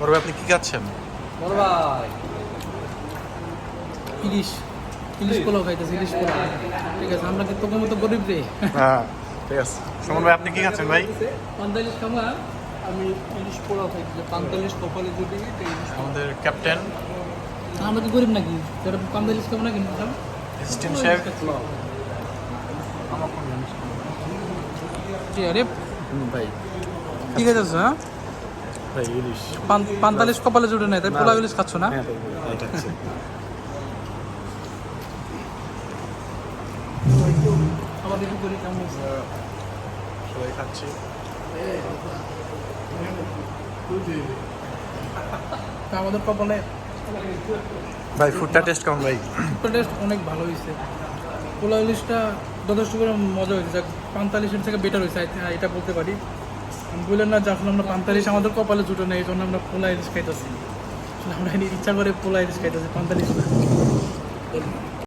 বড় ভাই আপনি কি খাচ্ছেন? বড় ভাই। ইলিশ। ইলিশ পোলাও খাইতেছে ইলিশ পোলাও। ঠিক আছে আমরা কিন্তু তোকে মতো গরিব রে? হ্যাঁ ঠিক আছে। সুমন ভাই আপনি কি খাচ্ছেন ভাই? পান্তা ইলিশ খামা আমি ইলিশ পোলাও খাইতেছি। পান্তা ইলিশ কপালে জুটে আমাদের ক্যাপ্টেন। আমরা কি গরিব নাকি? যেটা পান্তা ইলিশ খাব না কিন্তু অ্যাসিস্ট্যান্ট শেফ জি আরে ভাই। কি খাইতেছ হ্যাঁ? ভাই ইলিশ। পান- কপালে জুটে নাই তাই পোলাও ইলিশ খাচ্ছ না? হ্যাঁ। সবাই খাচ্ছি। আমাদের কপালে ভাই ফুডটা টেস্ট কেমন ভাই? টেস্ট অনেক ভালো হয়েছে। পোলাও ইলিশটা যথেষ্ট করে মজা হয়েছে। যাক পান্তা থেকে বেটার হয়েছে এটা বলতে পারি। বললেন না যখন আমরা পান্তালিশ আমাদের কপালে জুটো নেই এই জন্য আমরা পোলা ইলিশ খাইতেছি। আমরা ইচ্ছা করে পোলা ইলিশ খাইতেছি পান্তালিশ